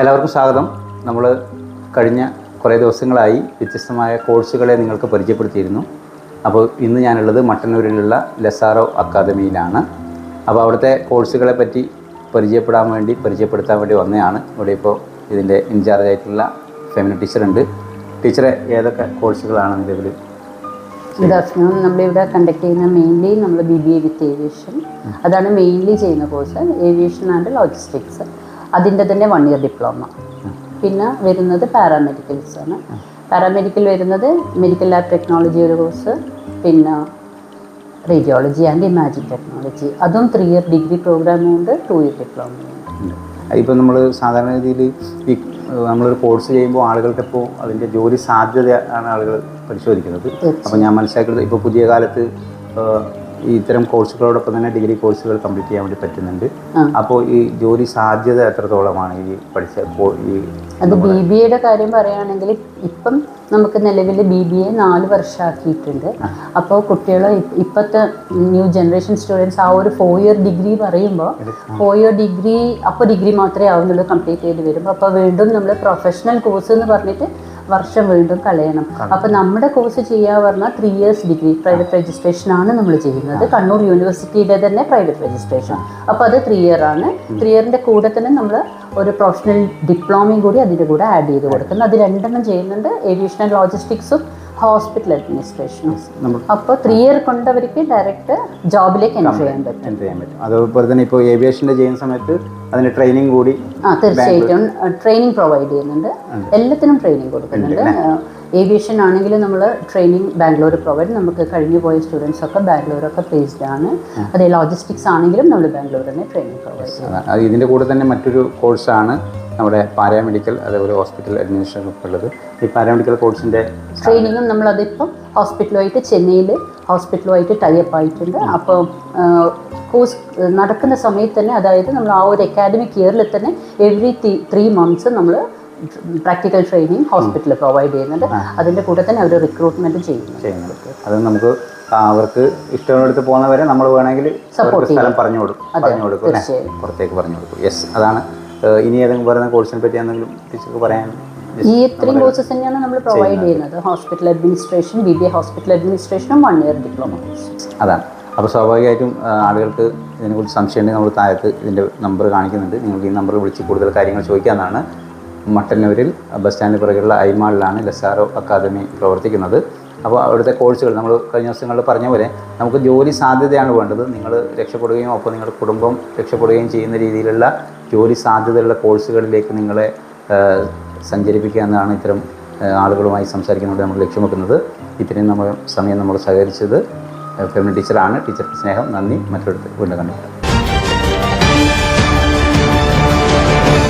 എല്ലാവർക്കും സ്വാഗതം. നമ്മൾ കഴിഞ്ഞ കുറേ ദിവസങ്ങളായി വ്യത്യസ്തമായ കോഴ്സുകളെ നിങ്ങൾക്ക് പരിചയപ്പെടുത്തിയിരുന്നു. അപ്പോൾ ഇന്ന് ഞാനുള്ളത് മട്ടന്നൂരിലുള്ള ലെസാറോ അക്കാദമിയിലാണ്. അപ്പോൾ അവിടുത്തെ കോഴ്സുകളെ പറ്റി പരിചയപ്പെടാൻ വേണ്ടി പരിചയപ്പെടുത്താൻ വേണ്ടി വന്നതാണ്. ഇവിടെ ഇപ്പോൾ ഇതിന്റെ ഇൻചാർജ് ആയിട്ടുള്ള ഫെമിന ടീച്ചറുണ്ട് ടീച്ചറെ ഏതൊക്കെ കോഴ്സുകളാണ് നിലവിൽ ഗുഡ് ആഫ്റ്റർനൂൺ നമ്മളിവിടെ കണ്ടക്ട് ചെയ്യുന്ന മെയിൻലി നമ്മൾ B B A with aviation അതാണ് മെയിൻലി ചെയ്യുന്ന കോഴ്സ് ഏവിയേഷൻ ആൻഡ് ലോജിസ്റ്റിക്സ് അതിന്റെ തന്നെ വൺ ഇയർ ഡിപ്ലോമ പിന്നെ വരുന്നത് പാരാമെഡിക്കൽസ് ആണ്. പാരാമെഡിക്കൽ വരുന്നത് മെഡിക്കൽ ലാബ് ടെക്നോളജി ഒരു കോഴ്സ് പിന്നെ റേഡിയോളജി ആൻഡ് ഇമാജിൻ ടെക്നോളജി അതും ത്രീ ഇയർ ഡിഗ്രി പ്രോഗ്രാമും ഉണ്ട് ടു ഇയർ ഡിപ്ലോമ ഉണ്ട്. ഇപ്പോൾ നമ്മൾ സാധാരണ രീതിയിൽ ഈ നമ്മളൊരു കോഴ്സ് ചെയ്യുമ്പോൾ ആളുകൾക്ക് ഇപ്പോൾ അതിന്റെ ജോലി സാധ്യത ആണ് ആളുകൾ പരിശോധിക്കുന്നത്. അപ്പോൾ ഞാൻ മനസ്സിലാക്കുന്നത് ഇപ്പോൾ പുതിയ കാലത്ത് ഈ ഇത്തരം കോഴ്സുകളോടൊപ്പം തന്നെ ഡിഗ്രി കോഴ്സുകൾ കംപ്ലീറ്റ് ചെയ്യാൻ വേണ്ടി പറ്റുന്നുണ്ട്. അപ്പോൾ ഈ ജോലി സാധ്യത എത്രത്തോളമാണ് ഈ പഠിച്ച ഈ അത് ബി ബി എയുടെ കാര്യം പറയുകയാണെങ്കിൽ ഇപ്പം നമുക്ക് നിലവിൽ ബി ബി എ നാല് വർഷമാക്കിയിട്ടുണ്ട്. അപ്പോൾ കുട്ടികൾ ഇപ്പോഴത്തെ ന്യൂ ജനറേഷൻ സ്റ്റുഡൻസ് ആ ഒരു ഫോർ ഇയർ ഡിഗ്രി പറയുമ്പോൾ ഫോർ ഇയർ ഡിഗ്രി അപ്പോൾ ഡിഗ്രി മാത്രമേ ആവുന്നുള്ളൂ കംപ്ലീറ്റ് ചെയ്ത് വരുമ്പോൾ. അപ്പോൾ വീണ്ടും നമ്മൾ പ്രൊഫഷണൽ കോഴ്സ് എന്ന് പറഞ്ഞിട്ട് വർഷം വീണ്ടും കളയണം. അപ്പോൾ നമ്മുടെ കോഴ്സ് ചെയ്യാൻ പറഞ്ഞാൽ three years degree private registration ആണ് നമ്മൾ ചെയ്യുന്നത്. കണ്ണൂർ യൂണിവേഴ്സിറ്റിയുടെ തന്നെ പ്രൈവറ്റ് രജിസ്ട്രേഷൻ അപ്പോൾ അത് ത്രീ ഇയർ ആണ്. ത്രീ ഇയറിന്റെ കൂടെ തന്നെ നമ്മൾ ഒരു പ്രൊഫഷണൽ ഡിപ്ലോമയും കൂടി അതിന്റെ കൂടെ ആഡ് ചെയ്ത് കൊടുക്കുന്നു. അത് രണ്ടെണ്ണം ചെയ്യുന്നുണ്ട്. ഏവിയേഷൻ ആൻഡ് ലോജിസ്റ്റിക്സും ഹോസ്പിറ്റൽ അഡ്മിനിസ്ട്രേഷനും അപ്പോൾ ത്രീ ഇയർ കൊണ്ടവർക്ക് ഡയറക്റ്റ് ജോബിലേക്ക് എൻട്രി ചെയ്യാൻ പറ്റും. എന്റർ ചെയ്യാൻ പറ്റും. അതുപോലെ തന്നെ ഇപ്പോൾ ഏവിയേഷന്റെ ചെയ്യുന്ന സമയത്ത് അതിന് ട്രെയിനിങ് കൂടി ആ തീർച്ചയായിട്ടും. ട്രെയിനിങ് പ്രൊവൈഡ് ചെയ്യുന്നുണ്ട്. എല്ലാത്തിനും ട്രെയിനിങ് കൊടുക്കുന്നുണ്ട്. ഏവിയേഷൻ ആണെങ്കിലും നമ്മൾ ട്രെയിനിങ് ബാംഗ്ലൂർ പ്രൊവൈഡ് നമുക്ക് കഴിഞ്ഞു പോയ സ്റ്റുഡൻസ് ഒക്കെ ബാംഗ്ലൂരൊക്കെ പ്ലേസ്ഡ് ആണ്. അതേ ലോജിസ്റ്റിക്സ് ആണെങ്കിലും നമ്മൾ ബാംഗ്ലൂർ തന്നെ ട്രെയിനിങ് പ്രൊവൈഡ് ചെയ്യുന്നത് ഇതിന്റെ കൂടെ തന്നെ മറ്റൊരു കോഴ്സാണ് നമ്മുടെ പാരാമെഡിക്കൽ അതേപോലെ ഹോസ്പിറ്റൽ അഡ്മിനിസ്ട്രേഷൻ ഒക്കെ ഉള്ളത്. ഈ പാരാമെഡിക്കൽ കോഴ്സിന്റെ ട്രെയിനിങ്ങും നമ്മളതിപ്പം ഹോസ്പിറ്റലുമായിട്ട് ചെന്നൈയിൽ ഹോസ്പിറ്റലുമായിട്ട് ടൈപ്പ് ആയിട്ടുണ്ട്. അപ്പോൾ കോഴ്സ് നടക്കുന്ന സമയത്ത് തന്നെ അതായത് നമ്മൾ ആ ഒരു അക്കാഡമിക് ഇയറിൽ തന്നെ എവറി ത്രീ മന്ത്സ് നമ്മൾ പ്രാക്ടിക്കൽ ട്രെയിനിങ് ഹോസ്പിറ്റലിൽ പ്രൊവൈഡ് ചെയ്യുന്നുണ്ട്. അതിന്റെ കൂടെ തന്നെ അവർ റിക്രൂട്ട്മെന്റ് ചെയ്യുന്നു അത് നമുക്ക് അവർക്ക് ഇഷ്ടമുള്ളടുത്ത് പോകുന്നവരെ നമ്മൾ വേണമെങ്കിൽ സപ്പോർട്ട് സ്ഥലം പറഞ്ഞു കൊടുക്കും പറഞ്ഞു കൊടുക്കും പുറത്തേക്ക് പറഞ്ഞു കൊടുക്കും. യെസ് അതാണ് ഇനി ഏതെങ്കിലും പറയുന്ന കോഴ്സിനെ പറ്റി എന്തെങ്കിലും ടീച്ചർക്ക് പറയാൻ ഈ ഇത്രയും കോഴ്സസ് തന്നെയാണ് നമ്മൾ പ്രൊവൈഡ് ചെയ്യുന്നത്. Hospital administration B B A hospital അഡ്മിനിസ്ട്രേഷനും one year diploma അതാണ്. അപ്പോൾ സ്വാഭാവികമായിട്ടും ആളുകൾക്ക് ഇതിനെക്കുറിച്ച് സംശയം ഉണ്ടെങ്കിൽ നമ്മൾ താഴത്ത് ഇതിന്റെ നമ്പർ കാണിക്കുന്നുണ്ട്. നിങ്ങൾക്ക് ഈ നമ്പർ വിളിച്ച് കൂടുതൽ കാര്യങ്ങൾ ചോദിക്കാമെന്നാണ് മട്ടന്നൂരിൽ ബസ് സ്റ്റാൻഡിന് പുറകെയുള്ള ഐമാളിലാണ് ലസാറോ അക്കാദമി പ്രവർത്തിക്കുന്നത്. അപ്പോൾ അവിടുത്തെ കോഴ്സുകൾ നമ്മൾ കഴിഞ്ഞ ദിവസങ്ങളിൽ പറഞ്ഞ പോലെ നമുക്ക് ജോലി സാധ്യതയാണ് വേണ്ടത്. നിങ്ങൾ രക്ഷപ്പെടുകയും ഒപ്പം നിങ്ങളുടെ കുടുംബം രക്ഷപ്പെടുകയും ചെയ്യുന്ന രീതിയിലുള്ള ജോലി സാധ്യതയുള്ള കോഴ്സുകളിലേക്ക് നിങ്ങളെ സഞ്ചരിപ്പിക്കുക എന്നതാണ് ഇത്തരം ആളുകളുമായി സംസാരിക്കുന്നത് നമ്മൾ ലക്ഷ്യം വെക്കുന്നത് ഇത്രയും നമ്മൾ സമയം നമ്മൾ സഹകരിച്ചത് ഫെമിനി ടീച്ചറാണ് ടീച്ചർക്ക് സ്നേഹം നന്ദി. മറ്റൊരിടത്ത് വീണ്ടും കണ്ടിട്ട്